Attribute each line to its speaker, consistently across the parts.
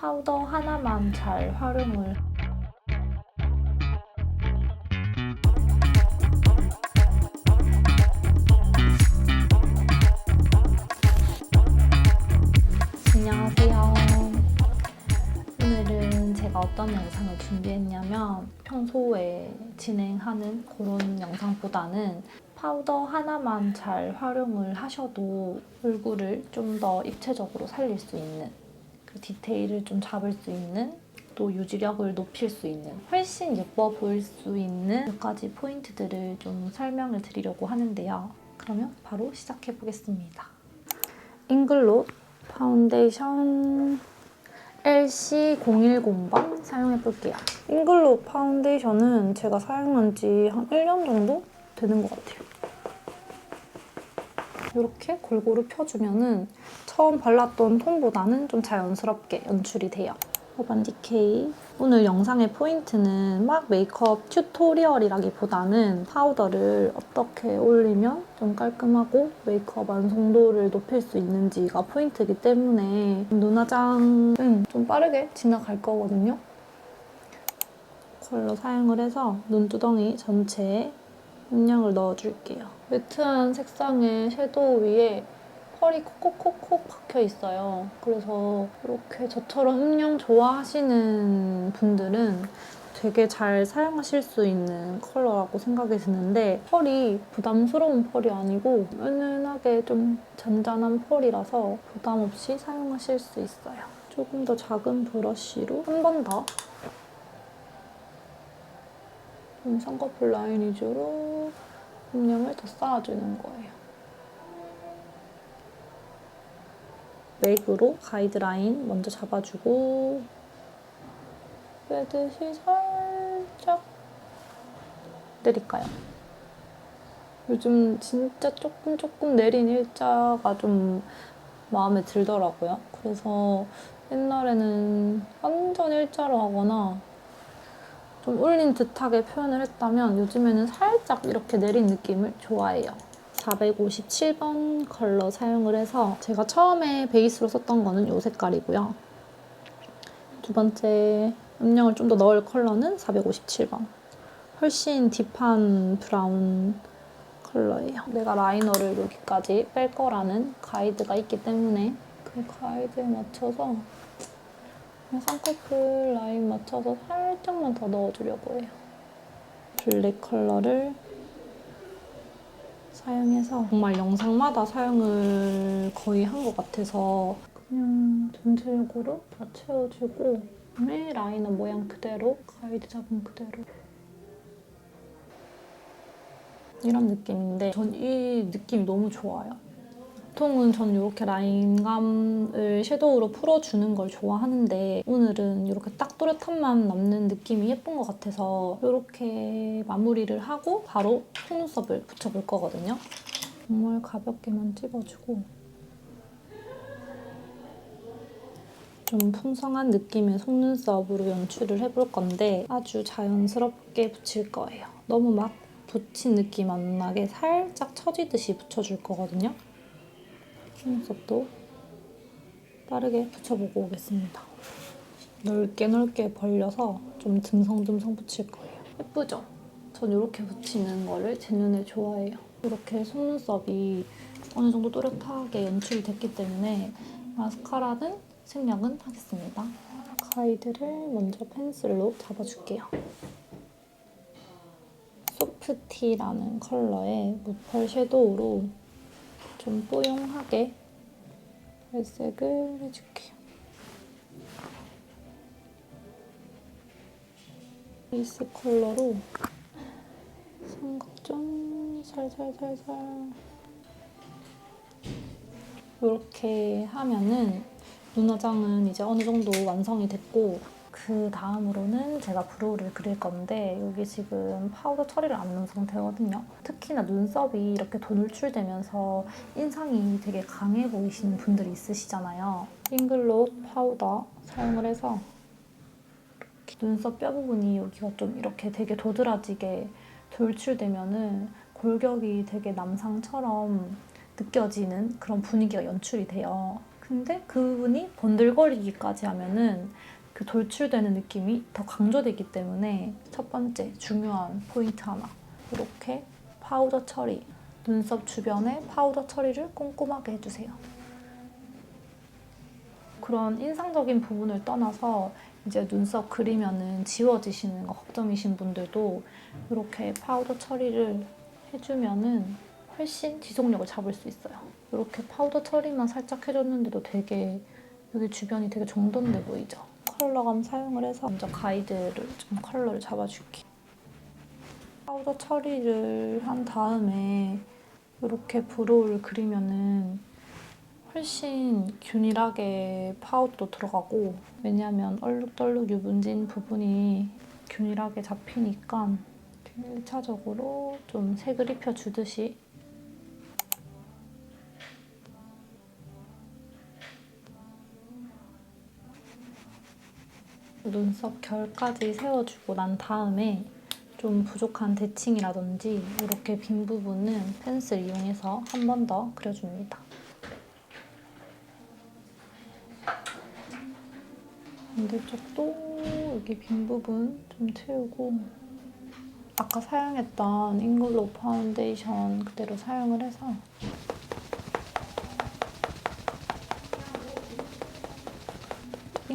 Speaker 1: 파우더 하나만 잘 활용을 안녕하세요. 오늘은 제가 어떤 영상을 준비했냐면 평소에 진행하는 그런 영상보다는 파우더 하나만 잘 활용을 하셔도 얼굴을 좀 더 입체적으로 살릴 수 있는 그 디테일을 좀 잡을 수 있는 또 유지력을 높일 수 있는 훨씬 예뻐 보일 수 있는 몇 가지 포인트들을 좀 설명을 드리려고 하는데요. 그러면 바로 시작해 보겠습니다. 잉글롯 파운데이션 LC010번 사용해 볼게요. 잉글롯 파운데이션은 제가 사용한 지 한 1년 정도 되는 것 같아요. 이렇게 골고루 펴주면은 처음 발랐던 톤보다는 좀 자연스럽게 연출이 돼요. 호반 디케이. 오늘 영상의 포인트는 막 메이크업 튜토리얼이라기보다는 파우더를 어떻게 올리면 좀 깔끔하고 메이크업 완성도를 높일 수 있는지가 포인트이기 때문에 눈화장은 좀 빠르게 지나갈 거거든요. 컬러 사용을 해서 눈두덩이 전체에 음영을 넣어줄게요. 매트한 색상의 섀도우 위에 펄이 콕콕콕콕 박혀 있어요. 그래서 이렇게 저처럼 음영 좋아하시는 분들은 되게 잘 사용하실 수 있는 컬러라고 생각이 드는데 펄이 부담스러운 펄이 아니고 은은하게 좀 잔잔한 펄이라서 부담 없이 사용하실 수 있어요. 조금 더 작은 브러쉬로 한 번 더 좀 쌍꺼풀 라인 위주로 음영을 더 쌓아주는 거예요. 맥으로 가이드라인 먼저 잡아주고 빼듯이 살짝 내릴까요? 요즘 진짜 조금 조금 내린 일자가 좀 마음에 들더라고요. 그래서 옛날에는 완전 일자로 하거나 좀 올린 듯하게 표현을 했다면 요즘에는 살짝 이렇게 내린 느낌을 좋아해요. 457번 컬러 사용을 해서 제가 처음에 베이스로 썼던 거는 이 색깔이고요. 두 번째 음영을 좀 더 넣을 컬러는 457번. 훨씬 딥한 브라운 컬러예요. 내가 라이너를 여기까지 뺄 거라는 가이드가 있기 때문에 그 가이드에 맞춰서 쌍꺼풀 라인 맞춰서 살짝만 더 넣어주려고 해요. 블랙 컬러를 사용해서 정말 영상마다 사용을 거의 한 것 같아서 그냥 전체적으로 다 채워주고 그다음에 라이너 모양 그대로 가이드 잡은 그대로 이런 느낌인데 전 이 느낌이 너무 좋아요. 보통은 전 이렇게 라인감을 섀도우로 풀어주는 걸 좋아하는데 오늘은 이렇게 딱 또렷함만 남는 느낌이 예쁜 것 같아서 이렇게 마무리를 하고 바로 속눈썹을 붙여볼 거거든요. 정말 가볍게만 찍어주고 좀 풍성한 느낌의 속눈썹으로 연출을 해볼 건데 아주 자연스럽게 붙일 거예요. 너무 막 붙인 느낌 안 나게 살짝 처지듯이 붙여줄 거거든요. 속눈썹도 빠르게 붙여보고 오겠습니다. 넓게 넓게 벌려서 좀 듬성듬성 붙일 거예요. 예쁘죠? 전 이렇게 붙이는 거를 제 눈에 좋아해요. 이렇게 속눈썹이 어느 정도 또렷하게 연출됐기 때문에 마스카라는 생략은 하겠습니다. 가이드를 먼저 펜슬로 잡아줄게요. 소프티라는 컬러의 무펄 섀도우로 좀 뽀용하게 발색을 해줄게요. 베이스 컬러로 삼각존 살살살살 이렇게 하면은 눈화장은 이제 어느 정도 완성이 됐고 그 다음으로는 제가 브로우를 그릴 건데 여기 지금 파우더 처리를 안 놓은 상태거든요. 특히나 눈썹이 이렇게 도눌출되면서 인상이 되게 강해 보이시는 분들이 있으시잖아요. 잉글롯 파우더 사용을 해서 눈썹 뼈 부분이 여기가 좀 이렇게 되게 도드라지게 돌출되면은 골격이 되게 남상처럼 느껴지는 그런 분위기가 연출이 돼요. 근데 그 부분이 번들거리기까지 하면은 그 돌출되는 느낌이 더 강조되기 때문에 첫 번째 중요한 포인트 하나 이렇게 파우더 처리 눈썹 주변에 파우더 처리를 꼼꼼하게 해주세요. 그런 인상적인 부분을 떠나서 이제 눈썹 그리면은 지워지시는 거 걱정이신 분들도 이렇게 파우더 처리를 해주면은 훨씬 지속력을 잡을 수 있어요. 이렇게 파우더 처리만 살짝 해줬는데도 되게 여기 주변이 되게 정돈돼 보이죠? 컬러감 사용을 해서 먼저 가이드를 좀 컬러를 잡아줄게. 파우더 처리를 한 다음에 이렇게 브로우를 그리면은 훨씬 균일하게 파우더도 들어가고 왜냐하면 얼룩덜룩 유분진 부분이 균일하게 잡히니까 1차적으로 좀 색을 입혀주듯이 눈썹 결까지 세워주고 난 다음에 좀 부족한 대칭이라든지 이렇게 빈 부분은 펜슬 이용해서 한 번 더 그려줍니다. 반대쪽도 여기 빈 부분 좀 채우고 아까 사용했던 잉글로 파운데이션 그대로 사용을 해서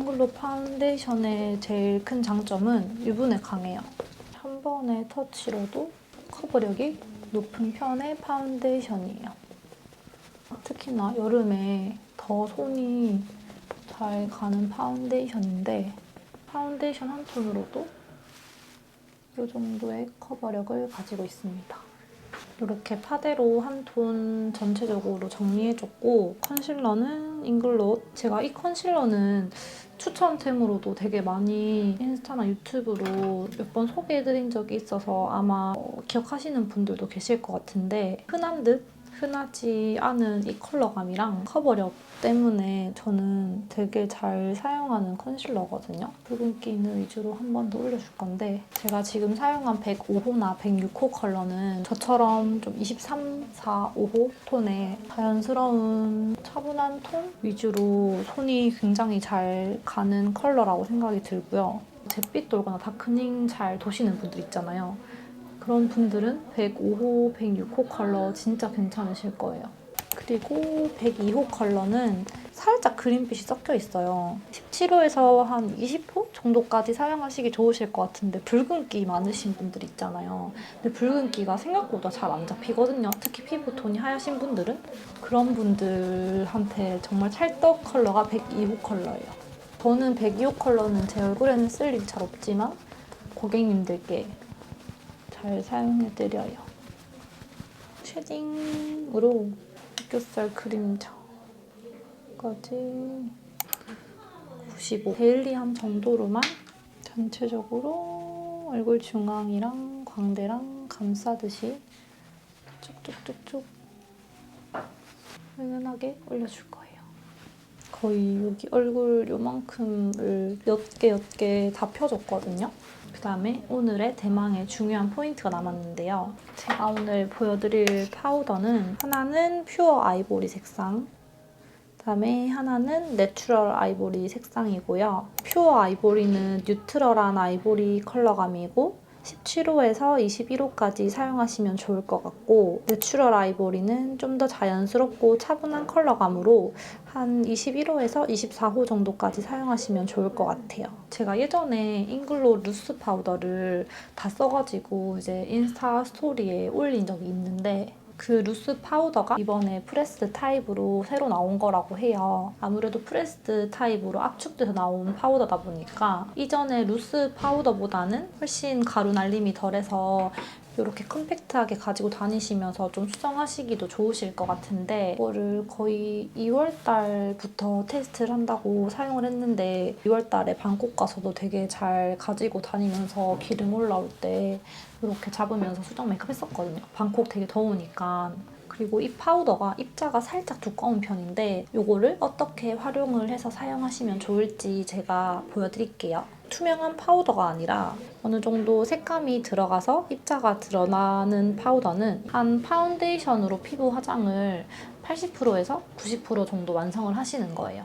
Speaker 1: 잉글로 파운데이션의 제일 큰 장점은 유분에 강해요. 한 번의 터치로도 커버력이 높은 편의 파운데이션이에요. 특히나 여름에 더 손이 잘 가는 파운데이션인데 파운데이션 한 톤으로도 이 정도의 커버력을 가지고 있습니다. 이렇게 파데로 한 톤 전체적으로 정리해줬고 컨실러는 잉글롯 제가 이 컨실러는 추천템으로도 되게 많이 인스타나 유튜브로 몇 번 소개해드린 적이 있어서 아마 어, 기억하시는 분들도 계실 것 같은데 흔한 듯 흔하지 않은 이 컬러감이랑 커버력 때문에 저는 되게 잘 사용하는 컨실러거든요. 붉은기 있는 위주로 한 번 더 올려줄 건데 제가 지금 사용한 105호나 106호 컬러는 저처럼 좀 23, 4, 5호 톤의 자연스러운 차분한 톤 위주로 손이 굉장히 잘 가는 컬러라고 생각이 들고요. 잿빛 돌거나 다크닝 잘 도시는 분들 있잖아요. 그런 분들은 105호, 106호 컬러 진짜 괜찮으실 거예요. 그리고 102호 컬러는 살짝 그린빛이 섞여 있어요. 17호에서 한 20호 정도까지 사용하시기 좋으실 것 같은데 붉은기 많으신 분들 있잖아요. 근데 붉은기가 생각보다 잘 안 잡히거든요. 특히 피부 톤이 하얗신 분들은 그런 분들한테 정말 찰떡 컬러가 102호 컬러예요. 저는 102호 컬러는 제 얼굴에는 쓸 일이 잘 없지만 고객님들께 잘 사용해드려요. 쉐딩으로 애교살 그림자까지 95 데일리함 정도로만 전체적으로 얼굴 중앙이랑 광대랑 감싸듯이 쭉쭉쭉쭉 은은하게 올려줄 거예요. 거의 여기 얼굴 요만큼을 몇 개 몇 개 다 펴줬거든요. 그 다음에 오늘의 대망의 중요한 포인트가 남았는데요. 제가 오늘 보여드릴 파우더는 하나는 퓨어 아이보리 색상, 그 다음에 하나는 내추럴 아이보리 색상이고요. 퓨어 아이보리는 뉴트럴한 아이보리 컬러감이고 17호에서 21호까지 사용하시면 좋을 것 같고 내추럴 아이보리는 좀 더 자연스럽고 차분한 컬러감으로 한 21호에서 24호 정도까지 사용하시면 좋을 것 같아요. 제가 예전에 잉글로 루스 파우더를 다 써가지고 이제 인스타 스토리에 올린 적이 있는데 그 루스 파우더가 이번에 프레스드 타입으로 새로 나온 거라고 해요. 아무래도 프레스드 타입으로 압축돼서 나온 파우더다 보니까 이전에 루스 파우더보다는 훨씬 가루 날림이 덜해서 이렇게 컴팩트하게 가지고 다니시면서 좀 수정하시기도 좋으실 것 같은데 이거를 거의 2월 달부터 테스트를 한다고 사용을 했는데 2월 달에 방콕 가서도 되게 잘 가지고 다니면서 기름 올라올 때 이렇게 잡으면서 수정 메이크업 했었거든요. 방콕 되게 더우니까. 그리고 이 파우더가 입자가 살짝 두꺼운 편인데 이거를 어떻게 활용을 해서 사용하시면 좋을지 제가 보여드릴게요. 투명한 파우더가 아니라 어느 정도 색감이 들어가서 입자가 드러나는 파우더는 한 파운데이션으로 피부 화장을 80%에서 90% 정도 완성을 하시는 거예요.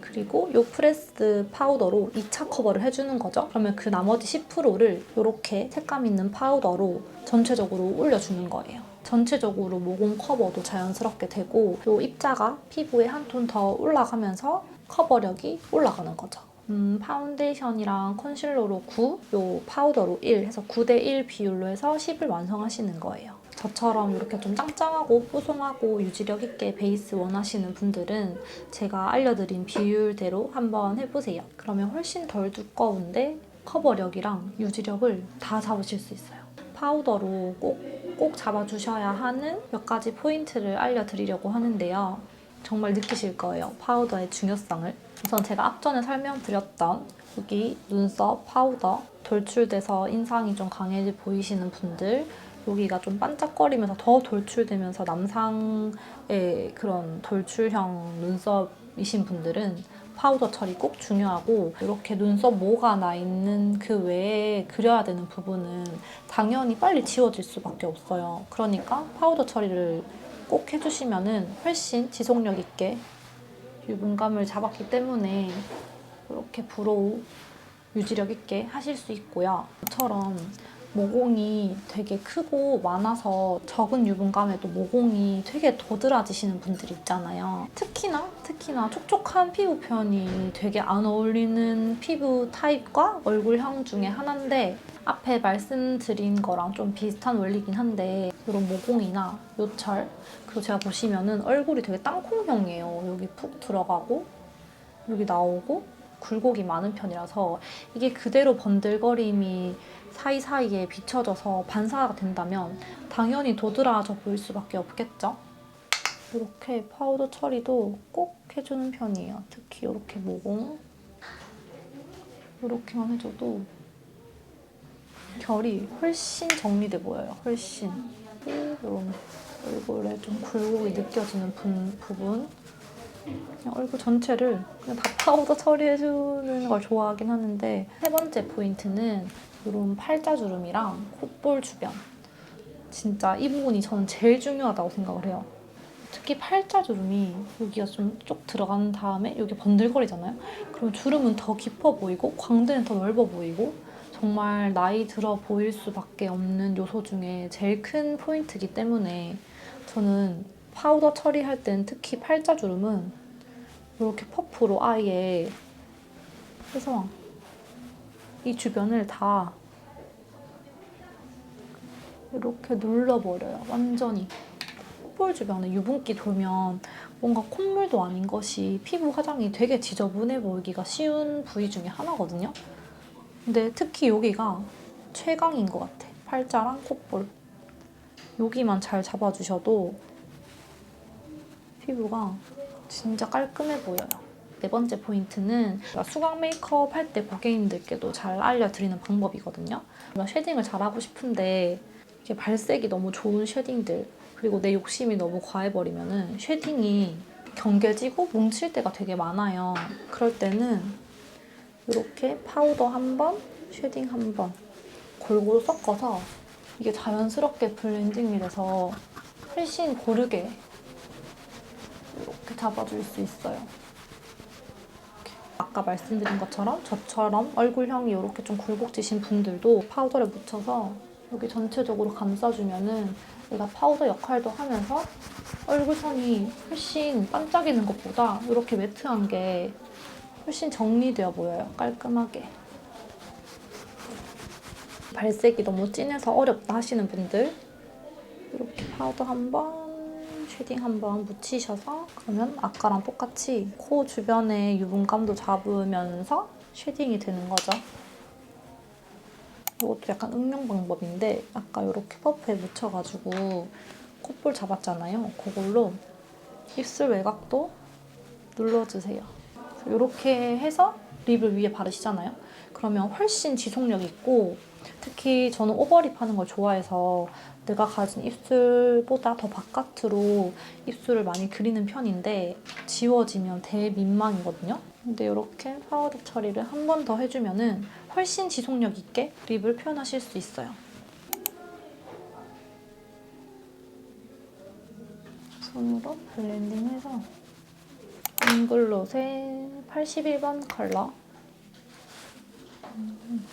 Speaker 1: 그리고 이 프레스 파우더로 2차 커버를 해주는 거죠. 그러면 그 나머지 10%를 이렇게 색감 있는 파우더로 전체적으로 올려주는 거예요. 전체적으로 모공 커버도 자연스럽게 되고 이 입자가 피부에 한 톤 더 올라가면서 커버력이 올라가는 거죠. 음, 파운데이션이랑 컨실러로 9, 요 파우더로 1 해서 9대1 비율로 해서 10을 완성하시는 거예요. 저처럼 이렇게 좀 짱짱하고 뽀송하고 유지력 있게 베이스 원하시는 분들은 제가 알려드린 비율대로 한번 해보세요. 그러면 훨씬 덜 두꺼운데 커버력이랑 유지력을 다 잡으실 수 있어요. 파우더로 꼭, 꼭 잡아주셔야 하는 몇 가지 포인트를 알려드리려고 하는데요. 정말 느끼실 거예요. 파우더의 중요성을. 우선 제가 앞전에 설명드렸던 여기 눈썹 파우더 돌출돼서 인상이 좀 강해 보이시는 분들 여기가 좀 반짝거리면서 더 돌출되면서 남상의 그런 돌출형 눈썹이신 분들은 파우더 처리 꼭 중요하고 이렇게 눈썹 모가 나 있는 그 외에 그려야 되는 부분은 당연히 빨리 지워질 수밖에 없어요. 그러니까 파우더 처리를 꼭 해주시면은 훨씬 지속력 있게 유분감을 잡았기 때문에 이렇게 브로우 유지력 있게 하실 수 있고요. 저처럼 모공이 되게 크고 많아서 적은 유분감에도 모공이 되게 도드라지시는 분들이 있잖아요. 특히나 특히나 촉촉한 피부 표현이 되게 안 어울리는 피부 타입과 얼굴형 중에 하나인데 앞에 말씀드린 거랑 좀 비슷한 원리긴 한데 이런 모공이나 요철 그리고 제가 보시면은 얼굴이 되게 땅콩형이에요. 여기 푹 들어가고 여기 나오고 굴곡이 많은 편이라서 이게 그대로 번들거림이 사이사이에 비춰져서 반사가 된다면 당연히 도드라져 보일 수밖에 없겠죠? 이렇게 파우더 처리도 꼭 해주는 편이에요. 특히 이렇게 모공 이렇게만 해줘도 결이 훨씬 정리돼 보여요. 훨씬 이런 얼굴에 좀 굴곡이 느껴지는 분, 부분 그냥 얼굴 전체를 그냥 다 파우더 처리해주는 걸 좋아하긴 하는데 세 번째 포인트는 이런 팔자주름이랑 콧볼 주변 진짜 이 부분이 저는 제일 중요하다고 생각을 해요. 특히 팔자주름이 여기가 좀 쭉 들어간 다음에 여기 번들거리잖아요. 그럼 주름은 더 깊어 보이고 광대는 더 넓어 보이고 정말 나이 들어 보일 수밖에 없는 요소 중에 제일 큰 포인트이기 때문에 저는 파우더 처리할 땐 특히 팔자주름은 이렇게 퍼프로 아예 해서 이 주변을 다 이렇게 눌러버려요. 완전히. 콧볼 주변에 유분기 돌면 뭔가 콧물도 아닌 것이 피부 화장이 되게 지저분해 보이기가 쉬운 부위 중에 하나거든요. 근데 특히 여기가 최강인 것 같아. 팔자랑 콧볼. 여기만 잘 잡아주셔도 피부가 진짜 깔끔해 보여요. 네 번째 포인트는 수강 메이크업 할 때 고객님들께도 잘 알려드리는 방법이거든요. 쉐딩을 잘하고 싶은데 이게 발색이 너무 좋은 쉐딩들 그리고 내 욕심이 너무 과해버리면은 쉐딩이 경계지고 뭉칠 때가 되게 많아요. 그럴 때는 이렇게 파우더 한 번, 쉐딩 한 번 골고루 섞어서 이게 자연스럽게 블렌딩이 돼서 훨씬 고르게 이렇게 잡아줄 수 있어요. 아까 말씀드린 것처럼 저처럼 얼굴형이 이렇게 좀 굴곡지신 분들도 파우더를 묻혀서 여기 전체적으로 감싸주면은 얘가 파우더 역할도 하면서 얼굴선이 훨씬 반짝이는 것보다 이렇게 매트한 게 훨씬 정리되어 보여요. 깔끔하게. 발색이 너무 진해서 어렵다 하시는 분들 이렇게 파우더 한 번, 쉐딩 한번 묻히셔서 그러면 아까랑 똑같이 코 주변에 유분감도 잡으면서 쉐딩이 되는 거죠. 이것도 약간 응용 방법인데 아까 이렇게 퍼프에 묻혀가지고 콧볼 잡았잖아요. 그걸로 입술 외곽도 눌러주세요. 이렇게 해서 립을 위에 바르시잖아요. 그러면 훨씬 지속력 있고 특히 저는 오버립 하는 걸 좋아해서 내가 가진 입술보다 더 바깥으로 입술을 많이 그리는 편인데 지워지면 대민망이거든요. 근데 이렇게 파우더 처리를 한 번 더 해주면 은 훨씬 지속력 있게 립을 표현하실 수 있어요. 손으로 블렌딩해서 잉글롯의 81번 컬러 음.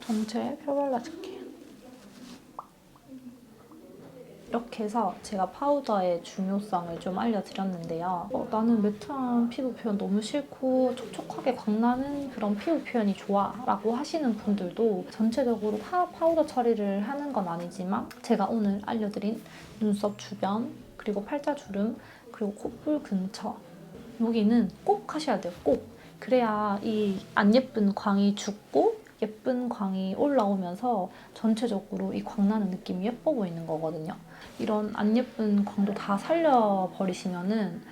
Speaker 1: 전체에 펴발라줄게요. 이렇게 해서 제가 파우더의 중요성을 좀 알려드렸는데요. 어, 나는 매트한 피부 표현 너무 싫고 촉촉하게 광나는 그런 피부 표현이 좋아 라고 하시는 분들도 전체적으로 다 파우더 처리를 하는 건 아니지만 제가 오늘 알려드린 눈썹 주변 그리고 팔자주름 그리고 콧볼 근처 여기는 꼭 하셔야 돼요. 꼭. 그래야 이 안 예쁜 광이 죽고 예쁜 광이 올라오면서 전체적으로 이 광나는 느낌이 예뻐 보이는 거거든요. 이런 안 예쁜 광도 다 살려버리시면은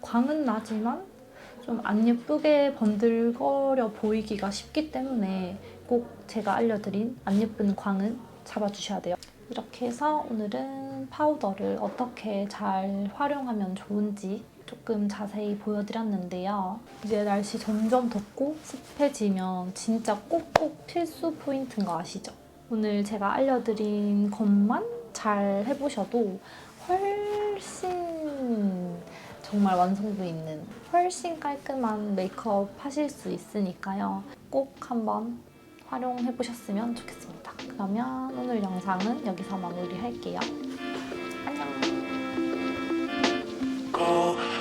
Speaker 1: 광은 나지만 좀 안 예쁘게 번들거려 보이기가 쉽기 때문에 꼭 제가 알려드린 안 예쁜 광은 잡아주셔야 돼요. 이렇게 해서 오늘은 파우더를 어떻게 잘 활용하면 좋은지 조금 자세히 보여드렸는데요. 이제 날씨 점점 덥고 습해지면 진짜 꼭꼭 필수 포인트인 거 아시죠? 오늘 제가 알려드린 것만 잘 해보셔도 훨씬 정말 완성도 있는 훨씬 깔끔한 메이크업 하실 수 있으니까요. 꼭 한번 활용해 보셨으면 좋겠습니다. 그러면 오늘 영상은 여기서 마무리할게요. 안녕.
Speaker 2: Need